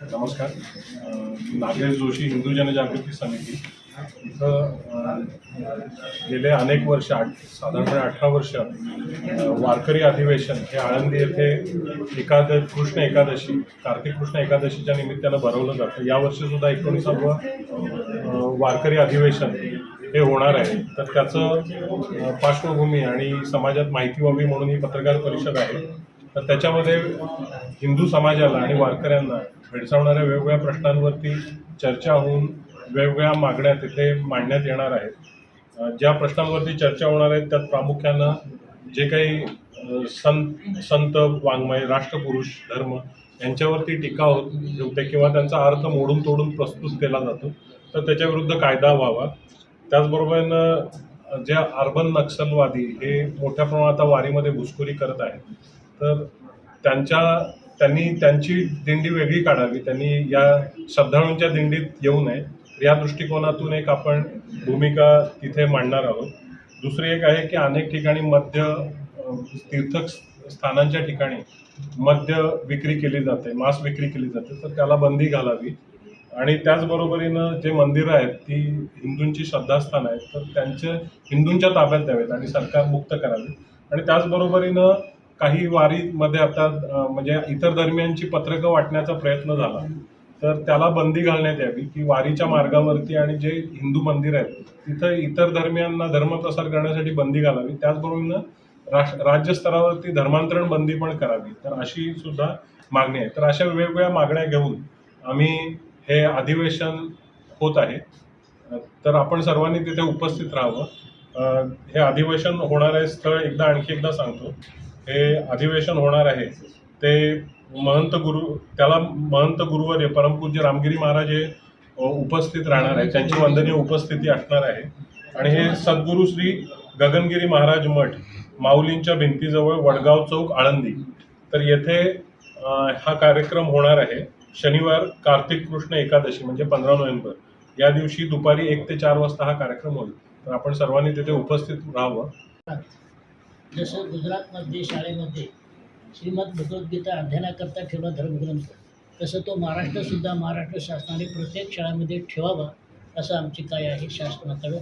नमस्कार. नागेश जोशी हिंदू जनजागृती समिती. इथं गेले अनेक वर्ष आठ साधारणपणे अठरा वर्ष वारकरी अधिवेशन हे आळंदी येथे एकाद कृष्ण एकादशी कार्तिक कृष्ण एकादशीच्या निमित्तानं भरवलं जातं. यावर्षीसुद्धा एकोणीसावं वारकरी अधिवेशन हे होणार आहे. तर त्याचं पार्श्वभूमी आणि समाजात माहिती व्हावी म्हणून ही पत्रकार परिषद आहे. तर त्याच्यामध्ये हिंदू समाजाला आणि वारकऱ्यांना भेडसावणाऱ्या वेगवेगळ्या प्रश्नांवरती चर्चा होऊन वेगवेगळ्या मागण्या तिथे मांडण्यात येणार आहेत. ज्या प्रश्नांवरती चर्चा होणार आहेत त्यात प्रामुख्यानं जे काही संत संत वाङ्मय राष्ट्रपुरुष धर्म यांच्यावरती टीका होत होते किंवा त्यांचा अर्थ मोडून तोडून प्रस्तुत केला जातो तर त्याच्याविरुद्ध कायदा व्हावा. त्याचबरोबरनं जे अर्बन नक्षलवादी हे मोठ्या प्रमाणात वारीमध्ये घुसखोरी करत आहेत तर त्यांच्या त्यांनी त्यांची दिंडी वेगळी काढावी. त्यांनी या श्रद्धाळूंच्या दिंडीत येऊ नये. या दृष्टिकोनातून एक आपण भूमिका तिथे मांडणार आहोत. दुसरी एक आहे की अनेक ठिकाणी मध्य तीर्थक स्थानांच्या ठिकाणी मद्य विक्री केली जाते मांस विक्री केली जाते. तर त्याला बंदी घालावी. आणि त्याचबरोबरीनं जे मंदिरं आहेत ती हिंदूंची श्रद्धास्थान आहेत. तर त्यांचे हिंदूंच्या ताब्यात द्यावेत आणि सरकार मुक्त करावे. आणि त्याचबरोबरीनं काही वारीमध्ये आता म्हणजे इतर धर्मियांची पत्रकं वाटण्याचा प्रयत्न झाला. तर त्याला बंदी घालण्यात यावी की वारीच्या मार्गावरती आणि जे हिंदू मंदिर आहेत तिथं इतर धर्मियांना धर्मप्रसार करण्यासाठी बंदी घालावी. त्याचबरोबर राष्ट्र राज्यस्तरावरती धर्मांतरण बंदी पण करावी. तर अशी सुद्धा मागणी आहे. तर अशा वेगवेगळ्या मागण्या घेऊन आम्ही हे अधिवेशन होत आहे. तर आपण सर्वांनी तिथे उपस्थित राहावं. हे अधिवेशन होणार आहे स्थळ एकदा आणखी एकदा सांगतो. हे अधिवेशन होणार आहे. ते महंत गुरु त्याला महंत गुरुवर परमपूज्य रामगिरी महाराज हे उपस्थित राहणार आहे. त्यांची वंदनीय उपस्थिती असणार आहे. आणि हे सद्गुरू श्री गगनगिरी महाराज मठ माऊलींच्या भिंतीजवळ वडगाव चौक आळंदी. तर येथे हा कार्यक्रम होणार आहे. शनिवार कार्तिक कृष्ण एकादशी म्हणजे पंधरा नोव्हेंबर. या दिवशी दुपारी एक ते चार वाजता हा कार्यक्रम होईल. तर आपण सर्वांनी तिथे उपस्थित राहावं. जसं गुजरातमध्ये शाळेमध्ये श्रीमद भगवद्गीता अध्ययनाकरता ठेवला धर्मग्रंथ तसं तो महाराष्ट्रसुद्धा महाराष्ट्र शासनाने प्रत्येक शाळेमध्ये ठेवावा असं आमची काय आहे शासनाकडे